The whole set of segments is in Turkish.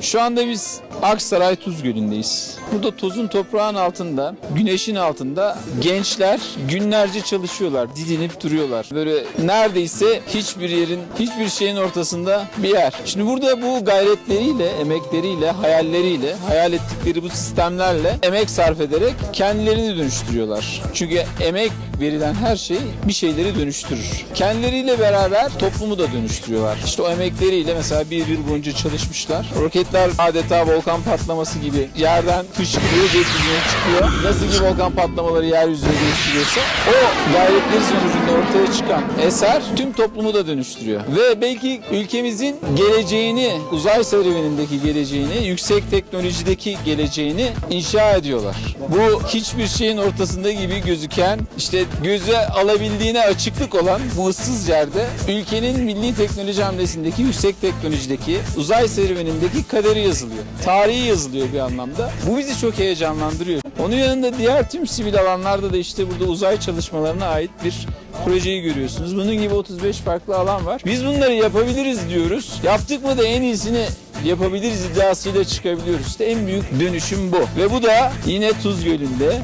Şu anda biz Aksaray Tuz Gölü'ndeyiz. Burada tozun toprağın altında, güneşin altında gençler günlerce çalışıyorlar, didinip duruyorlar. Böyle neredeyse hiçbir yerin, hiçbir şeyin ortasında bir yer. Şimdi burada bu gayretleriyle, emekleriyle, hayalleriyle, hayal ettikleri bu sistemlerle emek sarf ederek kendilerini dönüştürüyorlar. Çünkü emek verilen her şey bir şeyleri dönüştürür. Kendileriyle beraber toplumu da dönüştürüyorlar. İşte o emekleriyle mesela bir yıl boyunca çalışmışlar. Roketler adeta volkan patlaması gibi yerden fışkırıyor, gökyüzüne çıkıyor. Nasıl ki volkan patlamaları yeryüzüne değiştiriyorsa o gayretleri sonucunda ortaya çıkan eser tüm toplumu da dönüştürüyor. Ve belki ülkemizin geleceğini, uzay serüvenindeki geleceğini, yüksek teknolojideki geleceğini inşa ediyorlar. Bu hiçbir şeyin ortasında gibi gözüken, işte göze alabildiğine açıklık olan bu ıssız yerde ülkenin milli teknoloji hamlesindeki yüksek teknolojideki uzay serüvenindeki kaderi yazılıyor. Tarihi yazılıyor bir anlamda. Bu bizi çok heyecanlandırıyor. Onun yanında diğer tüm sivil alanlarda da işte burada uzay çalışmalarına ait bir projeyi görüyorsunuz. Bunun gibi 35 farklı alan var. Biz bunları yapabiliriz diyoruz. Yaptık mı da en iyisini yapabiliriz iddiasıyla çıkabiliyoruz. İşte en büyük dönüşüm bu. Ve bu da yine Tuz Gölü'nde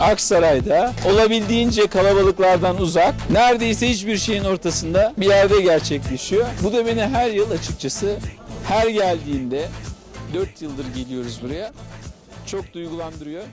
Aksaray'da olabildiğince kalabalıklardan uzak, neredeyse hiçbir şeyin ortasında bir yerde gerçekleşiyor. Bu da beni her yıl açıkçası her geldiğimde 4 yıldır geliyoruz buraya. Çok duygulandırıyor.